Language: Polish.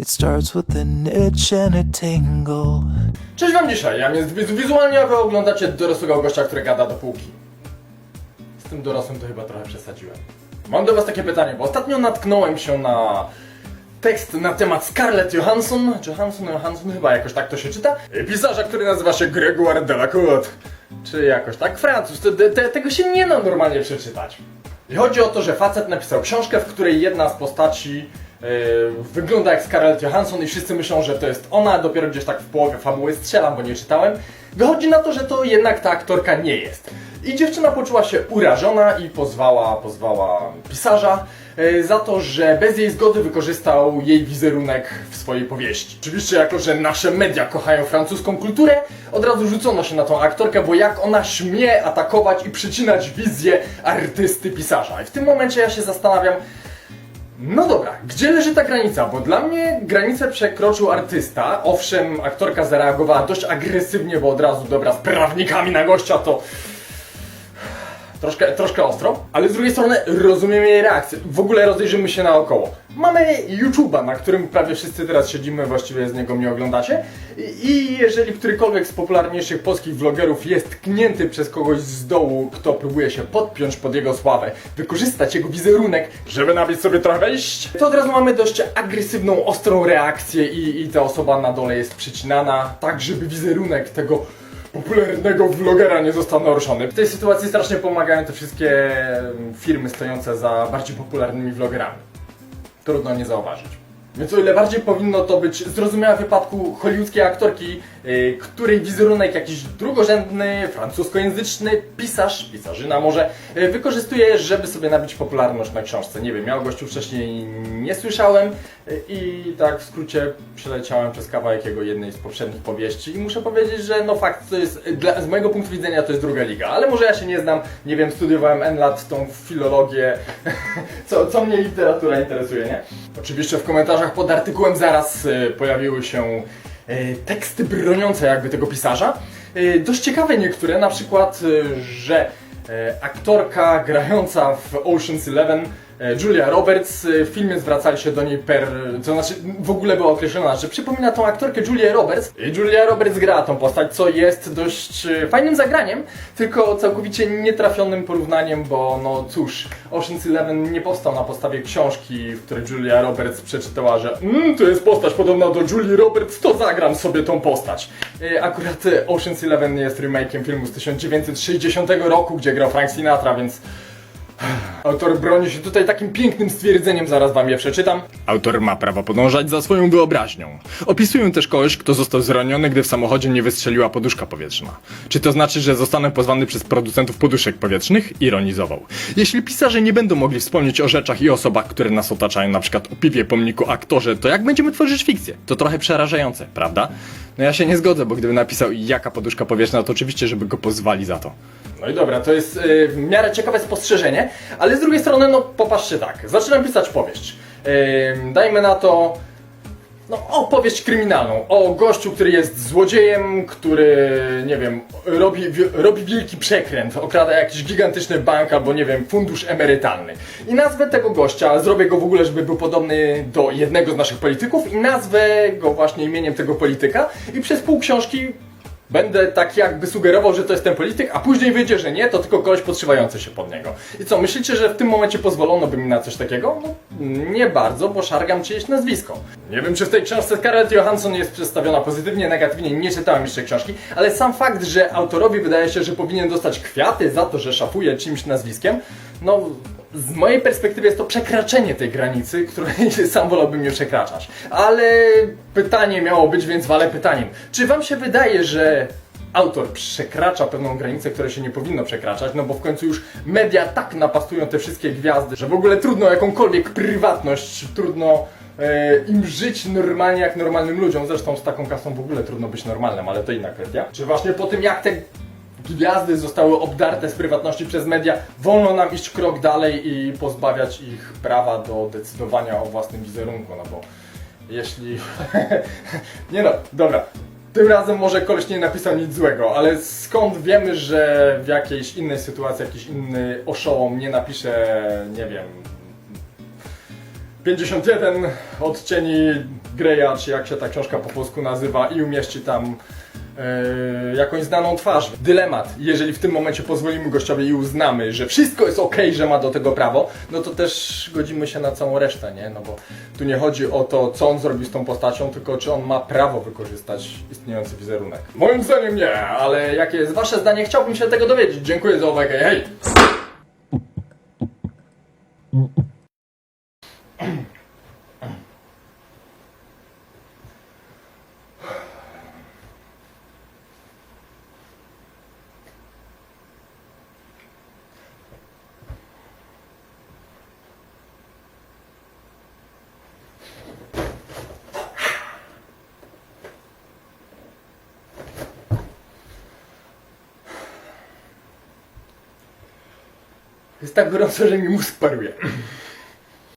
It starts with an itch and a tingle. Cześć wam dzisiaj, ja jest wiz- wizualnie, a wy oglądacie dorosłego gościa, który gada do półki. Z tym dorosłym to chyba trochę przesadziłem. Mam do was takie pytanie, bo ostatnio natknąłem się na tekst na temat Scarlett Johansson, Johansson, Johansson, chyba jakoś tak to się czyta, pisarza, który nazywa się Grégoire Delacourt, czy jakoś tak, Francuz, te, te, tego się nie da normalnie przeczytać. I chodzi o to, że facet napisał książkę, w której jedna z postaci wygląda jak Scarlett Johansson i wszyscy myślą, że to jest ona, dopiero gdzieś tak w połowie fabuły strzelam, bo nie czytałem. Wychodzi na to, że to jednak ta aktorka nie jest. I dziewczyna poczuła się urażona i pozwała, pozwała pisarza yy, za to, że bez jej zgody wykorzystał jej wizerunek w swojej powieści. Oczywiście jako, że nasze media kochają francuską kulturę, od razu rzucono się na tą aktorkę, bo jak ona śmie atakować i przycinać wizję artysty pisarza. I w tym momencie ja się zastanawiam, no dobra, gdzie leży ta granica? Bo dla mnie granicę przekroczył artysta. Owszem, aktorka zareagowała dość agresywnie, bo od razu dobra z prawnikami na gościa to troszkę, troszkę ostro, ale z drugiej strony rozumiem jej reakcję. W ogóle rozejrzymy się naokoło. Mamy YouTube'a, na którym prawie wszyscy teraz siedzimy, właściwie z niego mnie oglądacie. I, jeżeli którykolwiek z popularniejszych polskich vlogerów jest tknięty przez kogoś z dołu, kto próbuje się podpiąć pod jego sławę, wykorzystać jego wizerunek, żeby nabić sobie trochę wejść, to od razu mamy dość agresywną, ostrą reakcję i, i ta osoba na dole jest przycinana, tak żeby wizerunek tego popularnego vlogera nie został naruszony. W tej sytuacji strasznie pomagają te wszystkie mm, firmy stojące za bardziej popularnymi vlogerami. Trudno nie zauważyć. Więc o ile bardziej powinno to być zrozumiałe w wypadku hollywoodzkiej aktorki, której wizerunek jakiś drugorzędny, francuskojęzyczny pisarz, pisarzyna może, yy, wykorzystuje, żeby sobie nabić popularność na książce. Nie wiem, ja o gościu wcześniej nie słyszałem yy, i tak w skrócie przeleciałem przez kawałek jego jednej z poprzednich powieści i muszę powiedzieć, że no fakt, to jest, dla, z mojego punktu widzenia to jest druga liga, ale może ja się nie znam, nie wiem, studiowałem N lat tą filologię, co, co mnie literatura interesuje, nie? Oczywiście w komentarzach pod artykułem zaraz pojawiły się teksty broniące jakby tego pisarza. E, dość ciekawe niektóre, na przykład, e, że e, aktorka grająca w Ocean's Eleven e, Julia Roberts e, w filmie zwracali się do niej per, to znaczy w ogóle była określona, że przypomina tą aktorkę Julię Roberts. Julia Roberts gra tą postać, co jest dość e, fajnym zagraniem, tylko całkowicie nietrafionym porównaniem, bo no cóż, Ocean's Eleven nie powstał na podstawie książki, w której Julia Roberts przeczytała, że mmm, to jest postać podobna do Julii Roberts, to zagram sobie tą postać. E, Akurat e, Ocean's Eleven jest remake'iem filmu z 1960 roku, gdzie grał Frank Sinatra, więc Autor broni się tutaj takim pięknym stwierdzeniem, zaraz wam je przeczytam. Autor ma prawo podążać za swoją wyobraźnią. Opisuję też kogoś, kto został zraniony, gdy w samochodzie nie wystrzeliła poduszka powietrzna. Czy to znaczy, że zostanę pozwany przez producentów poduszek powietrznych? Ironizował. Jeśli pisarze nie będą mogli wspomnieć o rzeczach i osobach, które nas otaczają, na przykład o piwie, pomniku, aktorze, to jak będziemy tworzyć fikcję? To trochę przerażające, prawda? No ja się nie zgodzę, bo gdyby napisał jaka poduszka powietrzna, to oczywiście, żeby go pozwali za to. No i dobra, to jest y, w miarę ciekawe spostrzeżenie, ale z drugiej strony, no popatrzcie tak, zaczynam pisać powieść. Dajmy na to, no opowieść kryminalną o gościu, który jest złodziejem, który, nie wiem, robi, robi wielki przekręt, okrada jakiś gigantyczny bank albo, nie wiem, fundusz emerytalny. I nazwę tego gościa, zrobię go w ogóle, żeby był podobny do jednego z naszych polityków i nazwę go właśnie imieniem tego polityka i przez pół książki Będę tak jakby sugerował, że to jest ten polityk, a później wyjdzie, że nie, to tylko koleś podszywający się pod niego. I co, myślicie, że w tym momencie pozwolono by mi na coś takiego? No, nie bardzo, bo szargam czyjeś nazwisko. Nie wiem, czy w tej książce Scarlett Johansson jest przedstawiona pozytywnie, negatywnie, nie czytałem jeszcze książki, ale sam fakt, że autorowi wydaje się, że powinien dostać kwiaty za to, że szafuje czymś nazwiskiem, no z mojej perspektywy jest to przekraczanie tej granicy, której sam wolałbym nie przekraczać. Ale pytanie miało być, więc walę pytaniem. Czy wam się wydaje, że autor przekracza pewną granicę, której się nie powinno przekraczać, no bo w końcu już media tak napastują te wszystkie gwiazdy, że w ogóle trudno jakąkolwiek prywatność, trudno e, im żyć normalnie jak normalnym ludziom. Zresztą z taką kasą w ogóle trudno być normalnym, ale to inna kwestia. Czy właśnie po tym jak te gwiazdy zostały obdarte z prywatności przez media, wolno nam iść krok dalej i pozbawiać ich prawa do decydowania o własnym wizerunku, no bo jeśli... nie no, dobra. Tym razem może koleś nie napisał nic złego, ale skąd wiemy, że w jakiejś innej sytuacji jakiś inny oszołom nie napisze, nie wiem, 51 odcieni Greya, czy jak się ta książka po polsku nazywa i umieści tam e, jakąś znaną twarz. Dylemat. Jeżeli w tym momencie pozwolimy gościowi i uznamy, że wszystko jest ok, że ma do tego prawo, no to też godzimy się na całą resztę, nie? No bo tu nie chodzi o to, co on zrobi z tą postacią, tylko czy on ma prawo wykorzystać istniejący wizerunek. Moim zdaniem nie, ale jakie jest wasze zdanie? Chciałbym się tego dowiedzieć. Dziękuję za uwagę. Hej! Jest tak gorąco, że mi mózg paruje.